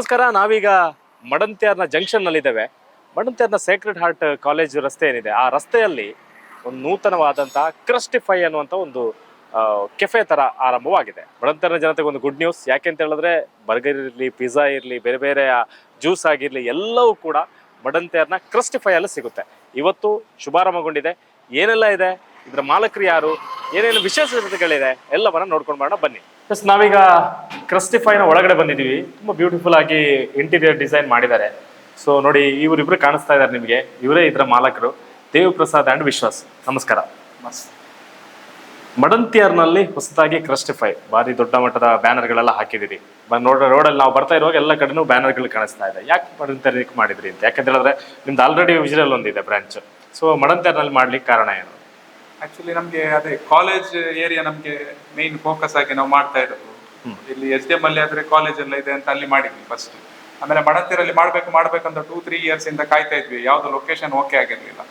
ನಮಸ್ಕಾರ, ನಾವೀಗ ಮಡಂತ್ಯಾರ್ನ ಜಂಕ್ಷನ್ ನಲ್ಲಿದ್ದೇವೆ ಮಡಂತ್ಯಾರ್ನ ಸೇಕ್ರೆಡ್ ಹಾರ್ಟ್ ಕಾಲೇಜ್ ರಸ್ತೆ ಏನಿದೆ, ಆ ರಸ್ತೆಯಲ್ಲಿ ಒಂದು ನೂತನವಾದಂತಹ ಕ್ರಸ್ಟಿಫೈ ಅನ್ನುವಂತ ಒಂದು ಕೆಫೆ ತರ ಆರಂಭವಾಗಿದೆ. ಮಡಂತ್ಯಾರ್ನ ಜನತೆಗೆ ಒಂದು ಗುಡ್ ನ್ಯೂಸ್ ಯಾಕೆ ಅಂತ ಹೇಳಿದ್ರೆ ಬರ್ಗರ್ ಇರಲಿ ಪಿಜ್ಜಾ ಇರಲಿ, ಬೇರೆ ಬೇರೆ ಜ್ಯೂಸ್ ಆಗಿರಲಿ, ಎಲ್ಲವೂ ಕೂಡ ಮಡಂತ್ಯಾರ್ನ ಕ್ರಸ್ಟಿಫೈ ಅಲ್ಲಿ ಸಿಗುತ್ತೆ. ಇವತ್ತು ಶುಭಾರಂಭಗೊಂಡಿದೆ. ಏನೆಲ್ಲ ಇದೆ? ಇದರ ಮಾಲಕರು ಯಾರು? ಏನೇನು ವಿಶೇಷತೆಗಳಿದೆ? ಎಲ್ಲವನ್ನ ನೋಡ್ಕೊಂಡು ಮಾಡೋಣ. ಬನ್ನಿ. ನಾವೀಗ ಕ್ರಸ್ಟಿಫೈನ ಒಳಗಡೆ ಬಂದಿದ್ದೀವಿ. ತುಂಬಾ ಬ್ಯೂಟಿಫುಲ್ ಆಗಿ ಇಂಟೀರಿಯರ್ ಡಿಸೈನ್ ಮಾಡಿದ್ದಾರೆ. ಸೊ ನೋಡಿ, ಇವರಿಬ್ರು ಕಾಣಿಸ್ತಾ ಇದ್ದಾರೆ ನಿಮಗೆ. ಇವರೇ ಇದರ ಮಾಲಕರು. ದೇವ್ ಪ್ರಸಾದ್ ಅಂಡ್ ವಿಶ್ವಾಸ್. ನಮಸ್ಕಾರ. ಮಡಂತಿಯರ್ನಲ್ಲಿ ಹೊಸದಾಗಿ ಕ್ರಸ್ಟಿಫೈ ಭಾರಿ ದೊಡ್ಡ ಮಟ್ಟದ ಬ್ಯಾನರ್ಗಳೆಲ್ಲ ಹಾಕಿದಿರಿ ನೋಡ ರೋಡಲ್ಲಿ ನಾವು ಬರ್ತಾ ಇರುವಾಗ ಎಲ್ಲ ಕಡೆನೂ ಬ್ಯಾನರ್ಗಳು ಕಾಣಿಸ್ತಾ ಇದೆ. ಯಾಕೆ ಮಡಂತಿಯರ್ನಿಗೆ ಮಾಡಿದ್ರಿ ಅಂತ? ಯಾಕಂತ ಹೇಳಿದ್ರೆ ನಿಮ್ದು ಆಲ್ರೆಡಿ ವಿಜುವಲ್ ಒಂದಿದೆ ಬ್ರಾಂಚ್ ಸೊ ಮಡಂತಿಯರ್ನಲ್ಲಿ ಮಾಡ್ಲಿಕ್ಕೆ ಕಾರಣ ಏನು? ಆಕ್ಚುಲಿ ನಮಗೆ ಅದೇ ಕಾಲೇಜ್ ಏರಿಯಾ ನಮಗೆ ಮೇನ್ ಫೋಕಸ್ ಆಗಿ ನಾವು ಮಾಡ್ತಾ ಇರೋದು. ಇಲ್ಲಿ ಎಚ್ ಡಿ ಎಂ ಅಲ್ಲಿ ಆದ್ರೆ ಕಾಲೇಜ್ ಎಲ್ಲ ಇದೆ ಅಂತ ಅಲ್ಲಿ ಮಾಡಿದ್ವಿ ಫಸ್ಟ್ ಆಮೇಲೆ ಮಡಂತಿರಲ್ಲಿ ಮಾಡ್ಬೇಕು ಮಾಡ್ಬೇಕಂತ ಟೂ ತ್ರೀ ಇಯರ್ಸ್ ಇಂದ ಕಾಯ್ತಾ ಇದ್ವಿ. ಯಾವ್ದು ಲೊಕೇಶನ್ ಓಕೆ ಆಗಿರ್ಲಿಲ್ಲ.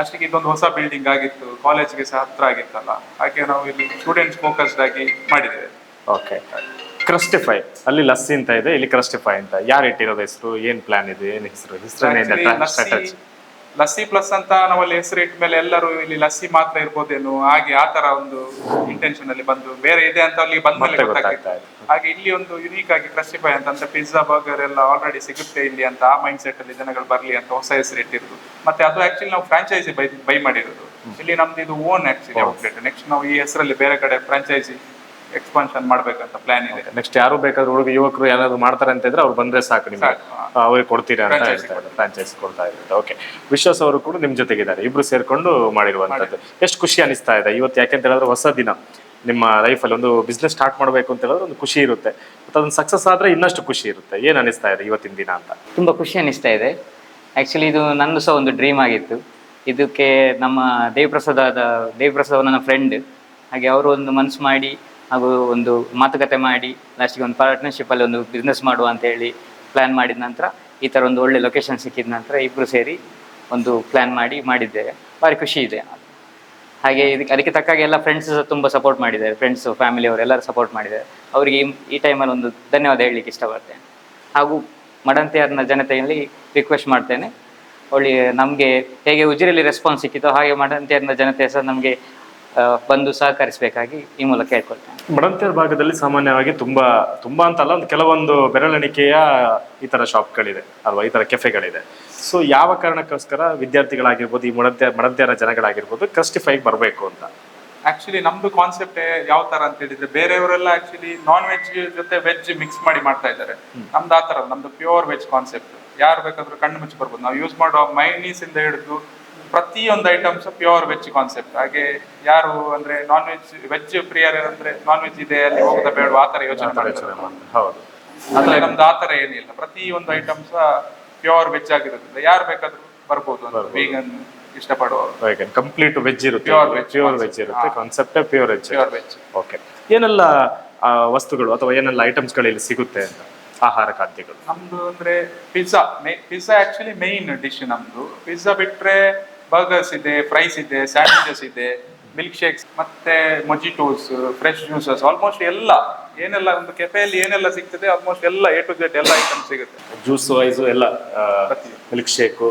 ಅಷ್ಟಿಗೆ ಇದೊಂದು ಹೊಸ ಬಿಲ್ಡಿಂಗ್ ಆಗಿತ್ತು. ಕಾಲೇಜ್ಗೆ ಸಹ ಹತ್ರ ಆಗಿತ್ತಲ್ಲ. ಹಾಗೆ ನಾವು ಇಲ್ಲಿ ಸ್ಟೂಡೆಂಟ್ಸ್ ಫೋಕಸ್ಡ್ ಆಗಿ ಮಾಡಿದ್ದೇವೆ. ಓಕೆ ಕ್ರಸ್ಟಿಫೈ ಅಲ್ಲಿ ಲಸ್ಸಿ ಅಂತ ಇದೆ. ಇಲ್ಲಿ ಕ್ರಸ್ಟಿಫೈ ಅಂತ. ಯಾರು ಇಟ್ಟಿರೋದು ಹೆಸರು? ಏನ್ ಪ್ಲಾನ್ ಇದೆ? ಏನ್ ಹೆಸರು? ಹೆಸರು ಲಸ್ಸಿ ಪ್ಲಸ್ ಅಂತ ನಾವಲ್ಲಿ ಹೆಸರು ಇಟ್ಟ ಮೇಲೆ ಎಲ್ಲರೂ ಇಲ್ಲಿ ಲಸ್ಸಿ ಮಾತ್ರ ಇರ್ಬೋದೇನು ಹಾಗೆ ಆ ತರ ಒಂದು ಇಂಟೆನ್ಷನ್ ಅಲ್ಲಿ ಬಂದು ಬೇರೆ ಇದೆ ಅಂತ ಅಲ್ಲಿ ಬಂದ ಮೇಲೆ ಗೊತ್ತಾಗ್ತಾ. ಹಾಗೆ ಇಲ್ಲಿ ಒಂದು ಯುನೀಕ್ ಆಗಿ ಕ್ರಸ್ಟಿಫೈ ಅಂತ ಅಂದ್ರೆ ಪಿಜ್ಜಾ ಬರ್ಗರ್ ಎಲ್ಲ ಆಲ್ರೆಡಿ ಸಿಗುತ್ತೆ ಇಲ್ಲಿ ಅಂತ ಆ ಮೈಂಡ್ ಸೆಟ್ ಅಲ್ಲಿ ಜನಗಳು ಬರ್ಲಿ ಅಂತ ಹೊಸ ಹೆಸರು ಇಟ್ಟಿರೋದು. ಮತ್ತೆ ಅದು ಆಕ್ಚುಲಿ ನಾವು ಫ್ರಾಂಚೈಸಿ ಬೈ ಬೈ ಮಾಡಿರೋದು. ಇಲ್ಲಿ ನಮ್ದು ಇದು ಓನ್ ಆಕ್ಚುಲಿ ಔಟ್ಲೆಟ್ ನೆಕ್ಸ್ಟ್ ನಾವು ಈ ಹೆಸರಲ್ಲಿ ಬೇರೆ ಕಡೆ ಫ್ರಾಂಚೈಸಿ ಎಕ್ಸ್ಪಾನ್ಷನ್ ಮಾಡ್ಬೇಕಂತ ಪ್ಲಾನ್ ಇದೆ. ನೆಕ್ಸ್ಟ್ ಯಾರು ಬೇಕಾದ್ರೂ ಹುಡುಗ ಯುವಕರು ಯಾರಾದ್ರು ಮಾಡ್ತಾರೆ ಅಂತ ಇದ್ರೆ ಅವ್ರು ಬಂದ್ರೆ ಸಾಕು ನಿಮ್ಗೆ. ಅವ್ರಿಗೆ ಕೊಡ್ತೀರಾ ಅಂತ Franchise ಹೇಳ್ತಾ ಇದ್ದಾರೆ. ಫ್ರಾಂಚೈಸ್ ಕೊಡ್ತಾ ಇರುತ್ತೆ ಓಕೆ ವಿಶ್ವಾಸ್ ಅವರು ಕೂಡ ನಿಮ್ ಜೊತೆಗಿದ್ದಾರೆ. ಇಬ್ರು ಸೇರ್ಕೊಂಡು ಮಾಡಿರುವಂತದ್ದು ಎಷ್ಟು ಖುಷಿ ಅನಿಸ್ತಾ ಇದೆ. ಇವತ್ತು ಯಾಕೆ ಅಂತ ಹೇಳಿದ್ರೆ ಹೊಸ ದಿನ. ನಿಮ್ಮ ಲೈಫಲ್ಲಿ ಒಂದು ಬಿಸ್ನೆಸ್ ಸ್ಟಾರ್ಟ್ ಮಾಡಬೇಕು ಅಂತ ಹೇಳಿದ್ರೆ ಒಂದು ಖುಷಿ ಇರುತ್ತೆ. ಮತ್ತು ಅದೊಂದು ಸಕ್ಸಸ್ ಆದ್ರೆ ಇನ್ನಷ್ಟು ಖುಷಿ ಇರುತ್ತೆ. ಏನು ಅನಿಸ್ತಾ ಇದೆ ಇವತ್ತಿನ ದಿನ ಅಂತ? ತುಂಬ ಖುಷಿ ಅನಿಸ್ತಾ ಇದೆ. ಆ್ಯಕ್ಚುಲಿ ಇದು ನಂದು ಸಹ ಒಂದು ಡ್ರೀಮ್ ಆಗಿತ್ತು. ಇದಕ್ಕೆ ನಮ್ಮ ದೇವಪ್ರಸಾದ ದೇವಪ್ರಸಾದ್ ನನ್ನ ಫ್ರೆಂಡ್ ಹಾಗೆ ಅವರು ಒಂದು ಮನಸ್ಸು ಮಾಡಿ ಹಾಗೂ ಒಂದು ಮಾತುಕತೆ ಮಾಡಿ ಲಾಸ್ಟಿಗೆ ಒಂದು ಪಾರ್ಟ್ನರ್ಶಿಪ್ಪಲ್ಲಿ ಒಂದು ಬಿಸ್ನೆಸ್ ಮಾಡುವ ಅಂತ ಹೇಳಿ ಪ್ಲ್ಯಾನ್ ಮಾಡಿದ ನಂತರ, ಈ ಥರ ಒಂದು ಒಳ್ಳೆ ಲೊಕೇಶನ್ ಸಿಕ್ಕಿದ ನಂತರ ಇಬ್ಬರು ಸೇರಿ ಒಂದು ಪ್ಲ್ಯಾನ್ ಮಾಡಿ ಮಾಡಿದ್ದೇವೆ. ಭಾರಿ ಖುಷಿ ಇದೆ. ಹಾಗೆ ಇದಕ್ಕೆ, ಅದಕ್ಕೆ ತಕ್ಕಾಗಿ ಎಲ್ಲ ಫ್ರೆಂಡ್ಸ್ ಸಹ ತುಂಬ ಸಪೋರ್ಟ್ ಮಾಡಿದ್ದಾರೆ. ಫ್ರೆಂಡ್ಸು ಫ್ಯಾಮಿಲಿಯವರು ಎಲ್ಲರೂ ಸಪೋರ್ಟ್ ಮಾಡಿದ್ದಾರೆ. ಅವರಿಗೆ ಈ- ಟೈಮಲ್ಲಿ ಒಂದು ಧನ್ಯವಾದ ಹೇಳಲಿಕ್ಕೆ ಇಷ್ಟಪಡ್ತೇನೆ. ಹಾಗೂ ಮಡಂತಿಯರ್ನ ಜನತೆಯಲ್ಲಿ ರಿಕ್ವೆಸ್ಟ್ ಮಾಡ್ತೇನೆ. ಒಳ್ಳೆ ನಮಗೆ ಹೇಗೆ ಉಜಿರೆಯಲ್ಲಿ ರೆಸ್ಪಾನ್ಸ್ ಸಿಕ್ಕಿತೋ ಹಾಗೆ ಮಡಂತಿಯರ್ನ ಜನತೆ ಸಹ ನಮಗೆ ಬಂದು ಸಹಕರಿಸಬೇಕಾಗಿ ಈ ಮೂಲಕ ಹೇಳ್ಕೊಳ್ತೇನೆ. ಬಡಂತರ ಭಾಗದಲ್ಲಿ ಸಾಮಾನ್ಯವಾಗಿ ತುಂಬಾ ತುಂಬಾ ಅಂತಲ್ಲ ಒಂದು ಕೆಲವೊಂದು ಬೆರಳೆಣಿಕೆಯ ಈ ತರ ಶಾಪ್ಗಳಿದೆ ಅಲ್ವಾ? ಈ ತರ ಕೆಫೆಗಳಿದೆ. ಸೊ ಯಾವ ಕಾರಣಕ್ಕೋಸ್ಕರ ವಿದ್ಯಾರ್ಥಿಗಳಾಗಿರ್ಬೋದು ಈ ಮಡದ್ಯ ಮಡದ್ಯರ ಜನಗಳಾಗಿರ್ಬೋದು ಕ್ರಸ್ಟಿಫೈಗೆ ಬರಬೇಕು ಅಂತ? ಆಕ್ಚುಲಿ ನಮ್ದು ಕಾನ್ಸೆಪ್ಟ್ ಯಾವ ತರ ಅಂತ ಹೇಳಿದ್ರೆ ಬೇರೆಯವರೆಲ್ಲ ಆಕ್ಚುಲಿ ನಾನ್ ವೆಜ್ ಜೊತೆ ವೆಜ್ ಮಿಕ್ಸ್ ಮಾಡಿ ಮಾಡ್ತಾ ಇದ್ದಾರೆ. ನಮ್ದು ಆ ತರ ಅಲ್ಲ, ನಮ್ದು ಪ್ಯೂರ್ ವೆಜ್ ಕಾನ್ಸೆಪ್ಟ್ ಯಾರು ಬೇಕಾದ್ರೂ ಕಣ್ಣು ಮುಚ್ಚಿ ಬರ್ಬೋದು. ನಾವು ಯೂಸ್ ಮಾಡುವ ಮೈನೀಸ್ ಇಂದ ಹಿಡಿದು ಪ್ರತಿಯೊಂದು ಐಟಮ್ಸ್ ಪ್ಯೂರ್ ವೆಜ್ ಕಾನ್ಸೆಪ್ಟ್ ಹಾಗೆ ಯಾರು ಅಂದ್ರೆ ನಾನ್ ವೆಜ್ ವೆಜ್ ಪ್ರಿಯರ್ ಅಂದ್ರೆ ನಾನ್ ವೆಜ್ ಇದೆ ಅಲ್ಲಿ ಹೋಗದ ಬೇಡ ಆ ತರ ಯೋಚನೆ ಮಾಡ್ತಾರೆ. ಹೌದು. ಆದ್ರೆ ನಮ್ದು ಆತರ ತರ ಏನಿಲ್ಲ. ಪ್ರತಿ ಒಂದು ಐಟಮ್ಸ್ ಪ್ಯೂರ್ ವೆಜ್ ಆಗಿರೋದ್ರಿಂದ ಯಾರು ಬೇಕಾದ್ರೂ ಬರ್ಬೋದು ವೀಗನ್ ಇಷ್ಟಪಡುವವರು. ಕಂಪ್ಲೀಟ್ ವೆಜ್ ಇರುತ್ತೆ. ಪ್ಯೂರ್ ವೆಜ್ ಪ್ಯೂರ್ ವೆಜ್ ಇರುತ್ತೆ. Concept pure veg pure veg okay ಏನೆಲ್ಲ ವಸ್ತುಗಳು ಅಥವಾ ಏನೆಲ್ಲ ಐಟಮ್ಸ್ಗಳು ಇಲ್ಲಿ ಸಿಗುತ್ತೆ ಅಂತ? ಆಹಾರ ಖಾದ್ಯಗಳು. ನಮ್ದು ಅಂದ್ರೆ pizza pizza actually main dish ನಮ್ದು. ಪಿಜ್ಜಾ ಬಿಟ್ರೆ ಬರ್ಗರ್ಸ್ ಇದೆ ಫ್ರೈಸ್ ಇದೆ ಸ್ಯಾಂಡ್ವಿಚಸ್ ಇದೆ ಮಿಲ್ಕ್ ಶೇಕ್ಸ್ ಮತ್ತೆ ಮೊಜಿಟೋಸ್ ಫ್ರೆಶ್ ಜ್ಯೂಸಸ್ ಆಲ್ಮೋಸ್ಟ್ ಎಲ್ಲ. ಏನೆಲ್ಲ ಒಂದು ಕೆಫೆಯಲ್ಲಿ ಏನೆಲ್ಲ ಸಿಗ್ತದೆ ಆಲ್ಮೋಸ್ಟ್ ಎಲ್ಲ ಎ ಟು ಜೆಡ್ ಎಲ್ಲ ಐಟಮ್ ಸಿಗುತ್ತೆ. ಜ್ಯೂಸ್ ವೈಸ್ ಎಲ್ಲ ಮಿಲ್ಕ್ ಶೇಕು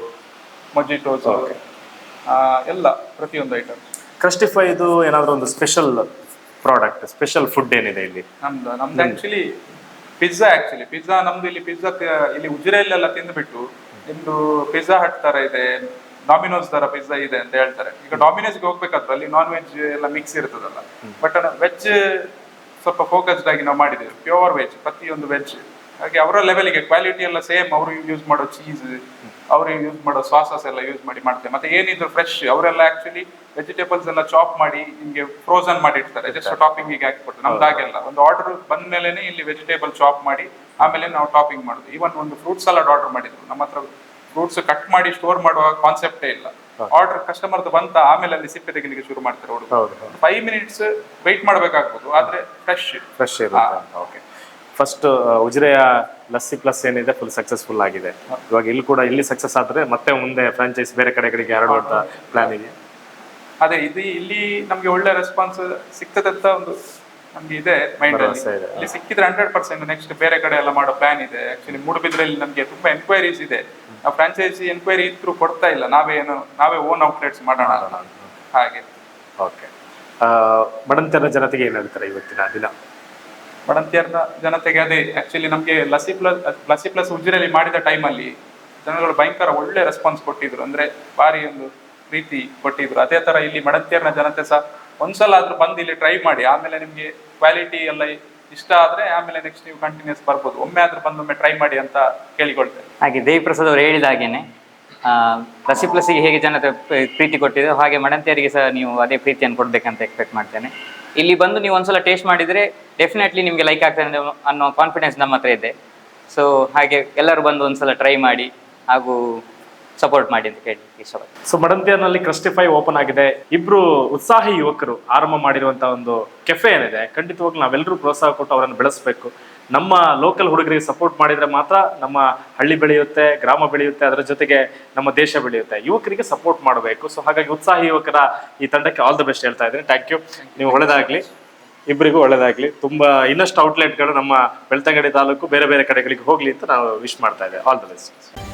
ಮೊಜಿಟೋಸ್. ಎಲ್ಲ ಪ್ರತಿಯೊಂದು ಐಟಮ್ ಕ್ರಸ್ಟಿಫೈ ಇದು ಏನಾದರೂ ಒಂದು ಸ್ಪೆಷಲ್ ಪ್ರಾಡಕ್ಟ್ ಸ್ಪೆಷಲ್ ಫುಡ್ ಏನಿದೆ ಇಲ್ಲಿ? ನಮ್ದು ನಮ್ದು ಆಕ್ಚುಲಿ ಪಿಜ್ಜಾ ಆಕ್ಚುಲಿ ಪಿಜ್ಜಾ ನಮ್ದು ಇಲ್ಲಿ ಪಿಜ್ಜಾ ಇಲ್ಲಿ ಉಜಿರೆಯಲ್ಲೆಲ್ಲ ತಿಂದುಬಿಟ್ಟು ನಿಮ್ಮದು ಪಿಜ್ಜಾ ಹಟ್ ಥರ ಇದೆ ಡಾಮಿನೋಸ್ ತರ ಪಿಜ್ಜಾ ಇದೆ ಅಂತ ಹೇಳ್ತಾರೆ. ಈಗ ಡಾಮಿನೋಸ್ಗೆ ಹೋಗ್ಬೇಕಾದ್ರೆ ಅಲ್ಲಿ ನಾನ್ ವೆಜ್ ಎಲ್ಲ ಮಿಕ್ಸ್ ಇರ್ತದಲ್ಲ. ಬಟ್ ವೆಜ್ ಸ್ವಲ್ಪ ಫೋಕಸ್ಡ್ ಆಗಿ ನಾವು ಮಾಡಿದ್ದೇವೆ. ಪ್ಯೂರ್ ವೆಜ್ ಪ್ರತಿಯೊಂದು ವೆಜ್ ಹಾಗೆ ಅವರ ಲೆವೆಲ್ಗೆ ಕ್ವಾಲಿಟಿ ಎಲ್ಲ ಸೇಮ್ ಅವರು ಯೂಸ್ ಮಾಡೋ ಚೀಸ್ ಅವರು ಯೂಸ್ ಮಾಡೋ ಸಾಸಸ್ ಎಲ್ಲ ಯೂಸ್ ಮಾಡಿ ಮಾಡ್ತೇವೆ. ಮತ್ತೆ ಏನಿದ್ರು ಫ್ರೆಶ್ ಅವರೆಲ್ಲ ಆಕ್ಚುಲಿ ವೆಜಿಟೇಬಲ್ಸ್ ಎಲ್ಲ ಚಾಪ್ ಮಾಡಿ ನಿಮಗೆ ಫ್ರೋಸನ್ ಮಾಡಿ ಇಡ್ತಾರೆ. ಜಸ್ಟ್ ಟಾಪಿಂಗ್ಗೆ ಹಾಕಿಬಿಟ್ಟು ನಮ್ದು ಹಾಗೆಲ್ಲ. ಒಂದು ಆರ್ಡರ್ ಬಂದ ಮೇಲೆನೆ ಇಲ್ಲಿ ವೆಜಿಟೇಬಲ್ ಚಾಪ್ ಮಾಡಿ ಆಮೇಲೆ ನಾವು ಟಾಪಿಂಗ್ ಮಾಡುದು. ಈವನ್ ಒಂದು ಫ್ರೂಟ್ಸ್ ಸಲಾಡ್ ಆರ್ಡರ್ ಮಾಡಿದ್ರು. ನಮ್ಮ ಹತ್ರ ಫ್ರೂಟ್ಸ್ ಕಟ್ ಮಾಡಿ ಸ್ಟೋರ್ ಮಾಡುವ ಕಾನ್ಸೆಪ್ಟೇ ಇಲ್ಲ. ಆರ್ಡರ್ ಕಸ್ಟಮರ್ದು ಬಂತ ಆಮೇಲೆ ಅಲ್ಲಿ ಸಿಪ್ಪೆ ತೆಗಿಲಿಕ್ಕೆ ಶುರು ಮಾಡ್ತಾರೆ ಫೈವ್ ಮಿನಿಟ್ಸ್ ವೆಯ್ಟ್ ಮಾಡಬೇಕಾಗ್ಬೋದು ಆದ್ರೆ ಫ್ರೆಶ್ ಫ್ರೆಶ್ ಓಕೆ ಫಸ್ಟ್ ಉಜಿರೆಯ ಲಸ್ಸಿ ಪ್ಲಸ್ ಏನಿದೆ ಫುಲ್ ಸಕ್ಸಸ್ಫುಲ್ ಆಗಿದೆ. ಇವಾಗ ಇಲ್ಲಿ ಕೂಡ ಇಲ್ಲಿ ಸಕ್ಸಸ್ ಆದ್ರೆ ಮತ್ತೆ ಮುಂದೆ ಫ್ರಾಂಚೈಸ್ ಬೇರೆ ಕಡೆಗಳಿಗೆ ಹರಡುವಂತ ಪ್ಲಾನ್ ಇದೆ ಅದೇ ಇದು ಇಲ್ಲಿ ನಮಗೆ ಒಳ್ಳೆ ರೆಸ್ಪಾನ್ಸ್ ಸಿಗ್ತದೆ ಅಂತ ಒಂದು ನಮ್ಗೆ ಇದೆ ಮೈಂಡ್ ಅಲ್ಲಿ. ಸಿಕ್ಕಿದ್ರೆ ಹಂಡ್ರೆಡ್ ಪರ್ಸೆಂಟ್ ನೆಕ್ಸ್ಟ್ ಬೇರೆ ಕಡೆ ಎಲ್ಲ ಮಾಡೋ ಪ್ಲಾನ್ ಇದೆ. ಆಕ್ಚುಲಿ ಮೂಡುಬಿದ್ರಲ್ಲಿ ನಮಗೆ ತುಂಬಾ ಎನ್ಕ್ವೈರೀಸ್ ಇದೆ. ನಾವು ಫ್ರಾಂಚೈಸಿ ಎನ್ಕ್ವೈರಿ ಇದ್ರೂ ಕೊಡ್ತಾ ಇಲ್ಲ. ನಾವೇ ಏನು ನಾವೇ ಓನ್ ಔಟ್ಲೆಟ್ಸ್ ಮಾಡೋಣ. ಹಾಗೆ. ಓಕೆ ಮಡಂತ್ಯರ ಜನತೆಗೆ ಏನು ಹೇಳ್ತಾರೆ ಇವತ್ತಿನ ದಿನ? ಬಡಂತಿಯರ್ನ ಜನತೆಗೆ ಅದೇ ಆಕ್ಚುಲಿ ನಮಗೆ ಲಸಿ ಪ್ಲಸ್ ಲಸಿ ಪ್ಲಸ್ ಉಜಿರೆಯಲ್ಲಿ ಮಾಡಿದ ಟೈಮಲ್ಲಿ ಜನಗಳು ಭಯಂಕರ ಒಳ್ಳೆ ರೆಸ್ಪಾನ್ಸ್ ಕೊಟ್ಟಿದ್ರು. ಅಂದ್ರೆ ಭಾರಿ ಒಂದು ಪ್ರೀತಿ ಕೊಟ್ಟಿದ್ರು. ಅದೇ ತರ ಇಲ್ಲಿ ಮಡಂತಿಯರ್ನ ಜನತೆ ಸಹ ಒಂದ್ಸಲ ಆದ್ರೂ ಬಂದು ಇಲ್ಲಿ ಟ್ರೈ ಮಾಡಿ, ಆಮೇಲೆ ನಿಮಗೆ ಕ್ವಾಲಿಟಿ ಎಲ್ಲ ಇಷ್ಟ ಆದ್ರೆ ಆಮೇಲೆ ನೆಕ್ಸ್ಟ್ ನೀವು ಕಂಟಿನ್ಯೂಸ್ ಬರ್ಬೋದು. ಒಮ್ಮೆ ಆದ್ರೂ ಬಂದೊಮ್ಮೆ ಟ್ರೈ ಮಾಡಿ ಅಂತ ಕೇಳಿಕೊಳ್ತೇನೆ. ಹಾಗೆ ದೇವಿ ಪ್ರಸಾದ್ ಅವರು ಹೇಳಿದ ಹಾಗೇನೆ ಲಸಿ ಪ್ಲಸ್ಸಿಗೆ ಹೇಗೆ ಜನತೆ ಪ್ರೀತಿ ಕೊಟ್ಟಿದೆ ಹಾಗೆ ಮಡಂತಿಯರಿಗೆ ಸಹ ನೀವು ಅದೇ ಪ್ರೀತಿಯನ್ನು ಕೊಡ್ಬೇಕಂತ ಎಕ್ಸ್ಪೆಕ್ಟ್ ಮಾಡ್ತೇನೆ. ಇಲ್ಲಿ ಬಂದು ನೀವು ಒಂದ್ಸಲ ಟೇಸ್ಟ್ ಮಾಡಿದ್ರೆ ಡೆಫಿನೆಟ್ಲಿ ನಿಮಗೆ ಲೈಕ್ ಆಗ್ತದೆ ಅನ್ನೋ ಕಾನ್ಫಿಡೆನ್ಸ್ ನಮ್ಮ ಹತ್ರ ಇದೆ. ಸೊ ಹಾಗೆ ಎಲ್ಲರೂ ಬಂದು ಒಂದ್ಸಲ ಟ್ರೈ ಮಾಡಿ, ಹಾಗೂ ಸಪೋರ್ಟ್ ಮಾಡಿ ಅಂತ ಕೇಳಿ ಇಷ್ಟಪಡ್ತೀನಿ ಸೊ ಮಡಂತಿಯರ್ನಲ್ಲಿ ಕ್ರಸ್ಟಿಫೈ ಓಪನ್ ಆಗಿದೆ. ಇಬ್ರು ಉತ್ಸಾಹಿ ಯುವಕರು ಆರಂಭ ಮಾಡಿರುವಂತಹ ಒಂದು ಕೆಫೆ ಏನಿದೆ, ಖಂಡಿತವಾಗ್ಲೂ ನಾವೆಲ್ಲರೂ ಪ್ರೋತ್ಸಾಹ ಕೊಟ್ಟು ಅವರನ್ನು ಬೆಳೆಸಬೇಕು. ನಮ್ಮ ಲೋಕಲ್ ಹುಡುಗರಿಗೆ ಸಪೋರ್ಟ್ ಮಾಡಿದ್ರೆ ಮಾತ್ರ ನಮ್ಮ ಹಳ್ಳಿ ಬೆಳೆಯುತ್ತೆ, ಗ್ರಾಮ ಬೆಳೆಯುತ್ತೆ, ಅದರ ಜೊತೆಗೆ ನಮ್ಮ ದೇಶ ಬೆಳೆಯುತ್ತೆ. ಯುವಕರಿಗೆ ಸಪೋರ್ಟ್ ಮಾಡಬೇಕು. ಸೊ ಹಾಗಾಗಿ ಉತ್ಸಾಹಿ ಯುವಕರ ಈ ತಂಡಕ್ಕೆ ಆಲ್ ದ ಬೆಸ್ಟ್ ಹೇಳ್ತಾ ಇದ್ದೀನಿ. ಥ್ಯಾಂಕ್ ಯು ನೀವು ಒಳ್ಳೆದಾಗ್ಲಿ ಇಬ್ಬರಿಗೂ ಒಳ್ಳೆದಾಗ್ಲಿ. ತುಂಬಾ ಇನ್ನಷ್ಟು ಔಟ್ಲೆಟ್ಗಳು ನಮ್ಮ ಬೆಳ್ತಂಗಡಿ ತಾಲೂಕು, ಬೇರೆ ಬೇರೆ ಕಡೆಗಳಿಗೆ ಹೋಗ್ಲಿ ಅಂತ ನಾವು ವಿಶ್ ಮಾಡ್ತಾ ಇದ್ದೇವೆ. All the best